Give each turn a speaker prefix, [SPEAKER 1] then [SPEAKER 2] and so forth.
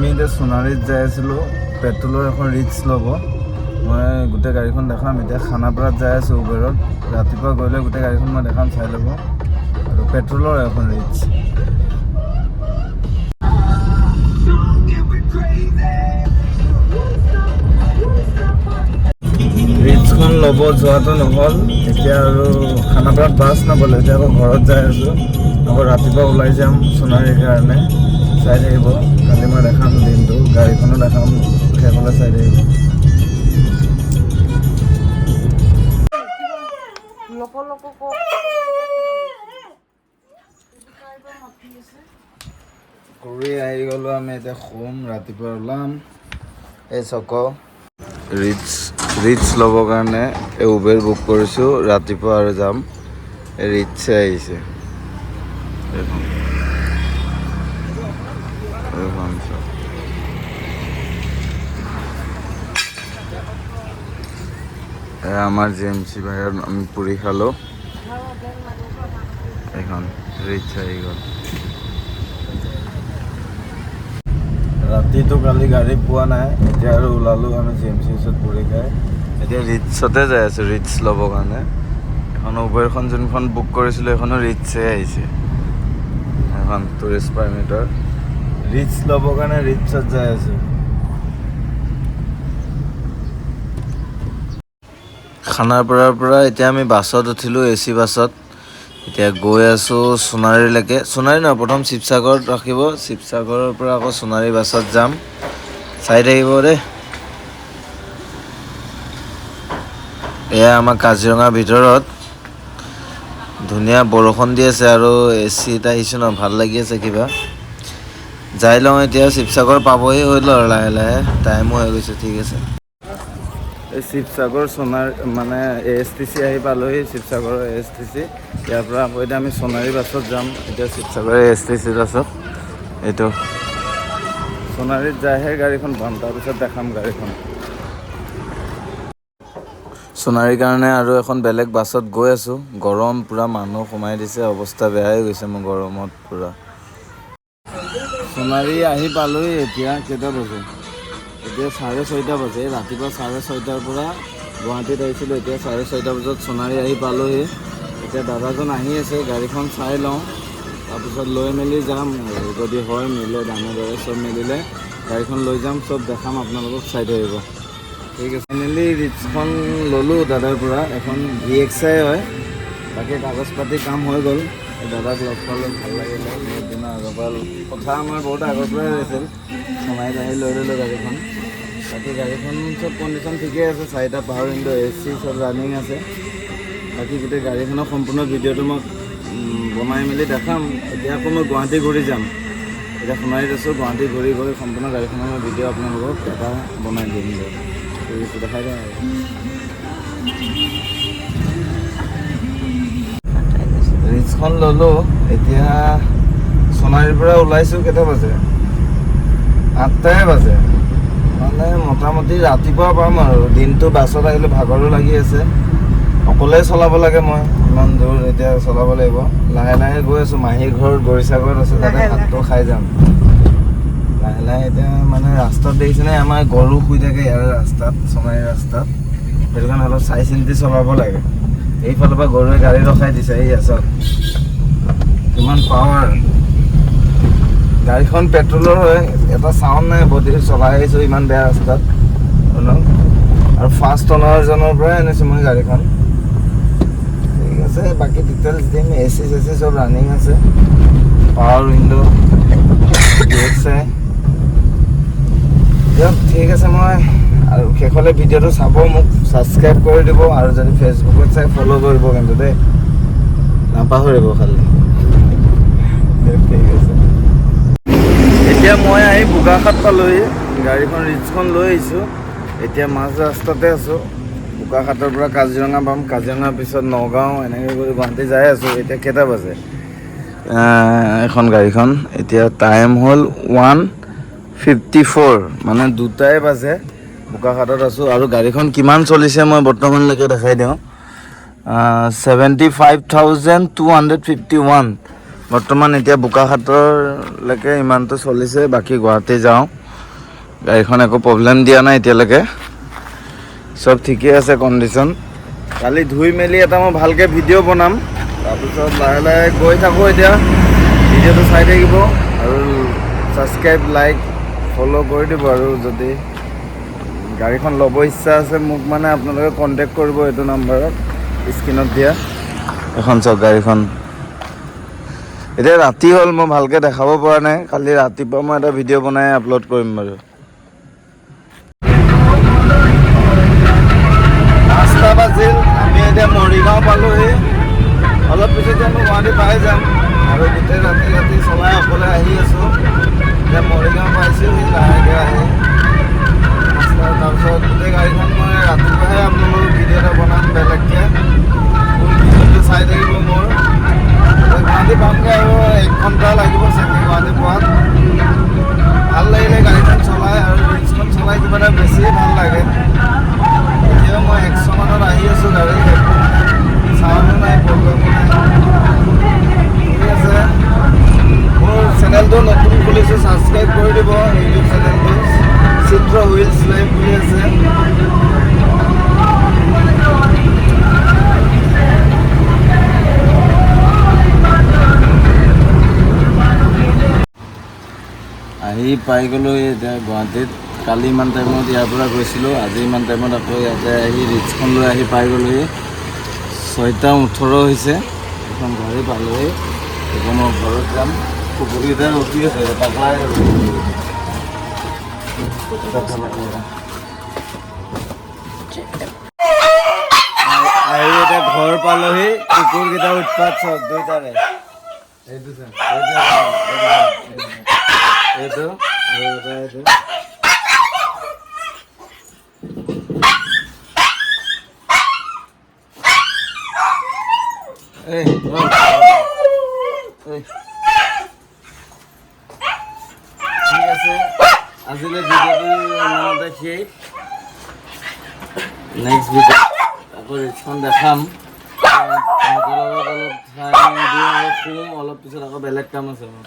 [SPEAKER 1] আমি এতিয়া সোণাৰীত যাই আছিলোঁ পেট্ৰলৰ এখন ৰিক্স ল'ব। মই গোটেই গাড়ীখন দেখাম, এতিয়া খানাপাৰাত যাই আছোঁ উবেৰত ৰাতিপুৱা গ'লে গোটেই গাড়ীখন মই দেখাম, চাই ল'ব। আৰু পেট্ৰলৰ এখন ৰিক্স ৰিক্সখন ল'ব যোৱাটো নহ'ল। এতিয়া আৰু খানাপাৰাত বাছ নাপালোঁ, এতিয়া আকৌ ঘৰত যাই আছোঁ। আকৌ ৰাতিপুৱা ওলাই যাম সোণাৰীৰ কাৰণে। চাই থাকিব কালি মই দেখাম দিনটো। গাড়ীখনো দেখাম হ'লে চাই থাকিব ঘূৰি আহি গ'লোঁ আমি এতিয়া শুম ৰাতিপুৱা ওলাম। এই চক ৰিটছ ৰিটছ ল'বৰ কাৰণে এই উবেৰ বুক কৰিছোঁ। ৰাতিপুৱা আৰু যাম। ৰিটছে আহিছে। এইখন এইখন চাওক। এয়া আমাৰ জি এম চি বাহিৰত আমি পুৰি খালোঁ ৰিটছ আহি গ'ল। ৰাতিটো কালি গাড়ী পোৱা নাই, এতিয়া আৰু ওলালোঁ আমি জি এম চি ওচৰত পুৰি খাই। এতিয়া ৰিটছতে যাই আছোঁ ৰিটছ ল'বৰ কাৰণে। এখন উবেৰখন যোনখন বুক কৰিছিলোঁ সেইখনো ৰিটছে আহিছে। এখন টুৰিষ্ট পাৰ্মিটৰ ৰিটছ ল'বৰ কাৰণে ৰিটছত যাই আছোঁ। খানাপাৰাৰ পৰা এতিয়া আমি বাছত উঠিলোঁ, এ চি বাছত। এতিয়া গৈ আছোঁ সোণাৰীলৈকে। সোণাৰী নহয়, প্ৰথম শিৱসাগৰত ৰাখিব। শিৱসাগৰৰ পৰা আকৌ সোণাৰী বাছত যাম। চাই থাকিব দেই। এয়া আমাৰ কাজিৰঙাৰ ভিতৰত। ধুনীয়া বৰষুণ দি আছে আৰু এ চিত আহিছোঁ ন, ভালো লাগি আছে কিবা। যাই লওঁ এতিয়া শিৱসাগৰ পাবহি হ'ল আৰু লাহে লাহে টাইমো হৈ গৈছে ঠিক আছে। এই শিৱসাগৰ সোণাৰ মানে এ এছ টি চি আহি পালোহি শিৱসাগৰৰ এ এছ টি চি ইয়াৰ পৰা আকৌ এতিয়া আমি সোণাৰী বাছত যাম এতিয়া শিৱসাগৰ এ এছ টি চি বাছত। এইটো সোণাৰীত যায়হে গাড়ীখন পাম তাৰপিছত দেখাম গাড়ীখন। সোণাৰীৰ কাৰণে আৰু এখন বেলেগ বাছত গৈ আছোঁ। গৰম পূৰা মানুহ সোমাই দিছে অৱস্থা বেয়া হৈ গৈছে মোৰ গৰমত পূৰা। সোণাৰী আহি পালোহি এতিয়া কেইটা বাজে? এতিয়া চাৰে ছয়টা বাজে ৰাতিপুৱা চাৰে ছয়টাৰ পৰা গুৱাহাটীত আহিছিলোঁ এতিয়া চাৰে ছয়টা বজাত সোণাৰী আহি পালোহি। এতিয়া দাদাজন আহি আছে গাড়ীখন চাই লওঁ। তাৰপিছত লৈ মেলি যাম যদি হয় মিলে দামে দৰে চব মিলিলে গাড়ীখন লৈ যাম চব দেখাম আপোনালোকক চাই থাকিব। ঠিক আছে ফাইনেলি ৰিক্সখন ল'লোঁ দাদাৰ পৰা এখন ভি এক্স আই হয়। বাকী কাগজ পাতি কাম হৈ গ'ল। দাদাক লগ পালোঁ, ভালো লাগিলে। বহুত দিনৰ আগৰ পৰা কথা আমাৰ বহুত আগৰ পৰাই হৈছিল সোমাই আহি লৈ ল'লোঁ গাড়ীখন। বাকী গাড়ীখন চব কণ্ডিশ্যন ঠিকেই আছে। চাৰিটা পাৱাৰ উইণ্ডো এ চি চব ৰানিং আছে। বাকী গোটেই গাড়ীখনৰ সম্পূৰ্ণ ভিডিঅ'টো মই বনাই মেলি দেখাম। এতিয়া আকৌ মই গুৱাহাটী ঘূৰি যাম। এতিয়া সোণাৰীত আছোঁ, গুৱাহাটী ঘূৰি গৈ সম্পূৰ্ণ গাড়ীখনৰ মই ভিডিঅ' আপোনালোকক এটা বনাই দিম দেখাই দিওঁ আৰু। ৰিক্সখন ল'লোঁ এতিয়া সোণাৰীৰ পৰা ওলাইছোঁ কেইটা বাজে? আঠটাই বাজে। মানে মোটামুটি ৰাতিপুৱা পাম আৰু দিনটো বাছত আহিলে ভাগৰো লাগি আছে। অকলে চলাব লাগে মই ইমান দূৰ এতিয়া চলাব লাগিব। লাহে লাহে গৈ আছোঁ মাহীৰ ঘৰ গৰিচাগৰত আছে তাতে ভাতটো খাই যাম। লাহে লাহে এতিয়া মানে ৰাস্তাত দেখিছেনে আমাৰ গৰু শুই থাকে ইয়াৰ ৰাস্তাত সোণাৰী ৰাস্তাত। সেইটো কাৰণে অলপ চাই চিন্তি চলাব লাগে। এইফালৰ পৰা গৰুৱে গাড়ী ৰখাই দিছে এই আচত কিমান পাৱাৰ গাড়ীখন পেট্ৰলৰ হয় এটা চাউণ্ড নাই বডি চলাই আহিছোঁ ইমান বেয়া ৰাস্তাত। শুনক আৰু ফাৰ্ষ্ট অনাৰজনৰ পৰাই আনিছোঁ মই গাড়ীখন। ঠিক আছে বাকী ডিটেইলছ দিম এ চি চে চি চব ৰানিং আছে। পাৱাৰ উইণ্ড' আছে দিয়ক ঠিক আছে মই আৰু শেষলৈ ভিডিঅ'টো চাব মোক ছাবস্ক্ৰাইব কৰি দিব আৰু যদি ফেচবুকত চাই ফ'ল' কৰিব কিন্তু দেই। নাপাহৰিব খালি। ঠিক আছে। এতিয়া মই আহি বোকাখাট পালোহি গাড়ীখন ৰিক্সখন লৈ আহিছোঁ। এতিয়া মাজ ৰাস্তাতে আছোঁ। বোকাখাটৰ পৰা কাজিৰঙা পাম। কাজিৰঙাৰ পিছত নগাঁও এনেকৈ কৰি গুৱাহাটী যাই আছোঁ। এতিয়া কেইটা বাজে? এখন গাড়ীখন। এতিয়া টাইম হ'ল ওৱান ফিফটি ফ'ৰ মানে দুটাই বাজে। বোকাখাটত আছোঁ আৰু গাড়ীখন কিমান চলিছে মই বৰ্তমানলৈকে দেখাই দিওঁ। Seventy five thousand two hundred fifty one বৰ্তমান এতিয়া বোকাখাটৰলৈকে ইমানটো চলিছে, বাকী গুৱাহাটী যাওঁ। গাড়ীখন একো প্ৰব্লেম দিয়া নাই এতিয়ালৈকে। চব ঠিকেই আছে কণ্ডিশ্যন। কালি ধুই মেলি এটা মই ভালকৈ ভিডিঅ' বনাম। তাৰপিছত লাহে লাহে গৈ থাকোঁ এতিয়া। ভিডিঅ'টো চাই থাকিব আৰু ছাবস্ক্ৰাইব লাইক ফ'ল' কৰি দিব আৰু যদি গাড়ীখন ল'ব ইচ্ছা আছে মোক মানে আপোনালোকে কণ্টেক্ট কৰিব এইটো নাম্বাৰত স্ক্ৰীণত দিয়া। এখন চাওক গাড়ীখন। এতিয়া ৰাতি হ'ল মই ভালকৈ দেখাব পৰা নাই কালি ৰাতিপুৱা মই এটা ভিডিঅ' বনাই আপলোড কৰিম বাৰু। পাঁচটা বাজিল আমি এতিয়া মৰিগাঁও পালোহি। অলপ পিছতে আমি গুৱাহাটী পাই যাম। আৰু গোটেই ৰাতি ৰাতি চলাই অকলে আহি আছোঁ এতিয়া মৰিগাঁও পাইছোঁহি লাহেকৈ আহি পাঁচটা তাৰপিছত গোটেই গাড়ীখন মই ৰাতিপুৱাহে আপোনালোকক ভিডিঅ' এটা বনাম বেলেগকৈ ফুল ভিডিঅ'টো চাই থাকিব মোৰ এতিয়া গুৱাহাটী পামগৈ আৰু এক ঘণ্টা লাগিব চাগে গুৱাহাটী পোৱাত ভালো লাগিলে গাড়ীখন চলাই আৰু ৰিক্সখন চলাই কিবা এটা বেছিয়ে ভালো লাগে এতিয়াও মই একশ মানত আহি আছোঁ গাড়ী চাউণ্ডো নাই প্ৰব্লেমো নাই ঠিক আছে মোৰ নতুন খুলিছোঁ ছাবস্ক্ৰাইব কৰি দিব ইউটিউব চেনেলটো চিত্ৰ হুইলছ লাইভ বুলি আছে। আহি পাই গ'লোঁ এতিয়া গুৱাহাটীত। কালি ইমান টাইমত ইয়াৰ পৰা গৈছিলোঁ, আজি ইমান টাইমত আকৌ ইয়াতে আহি ৰিক্সখন লৈ আহি পাই গ'লোহি ছয়টা ওঠৰ হৈছে। এখন গাড়ী পালোহি। এতিয়া মই ঘৰত যাম। কুকুৰকেইটা ৰখি আছে পাগলাই আহি এতিয়া ঘৰ পালোহি কুকুৰকেইটা উৎপাত চব দুইটাৰে এইটো এই। ঠিক আছে ভিডিঅ'টো ইমানতে শেষ নেক্সট ভিডিও লগত অলপ দিওঁ অলপ পিছত আকৌ বেলেগ কাম আছে মোৰ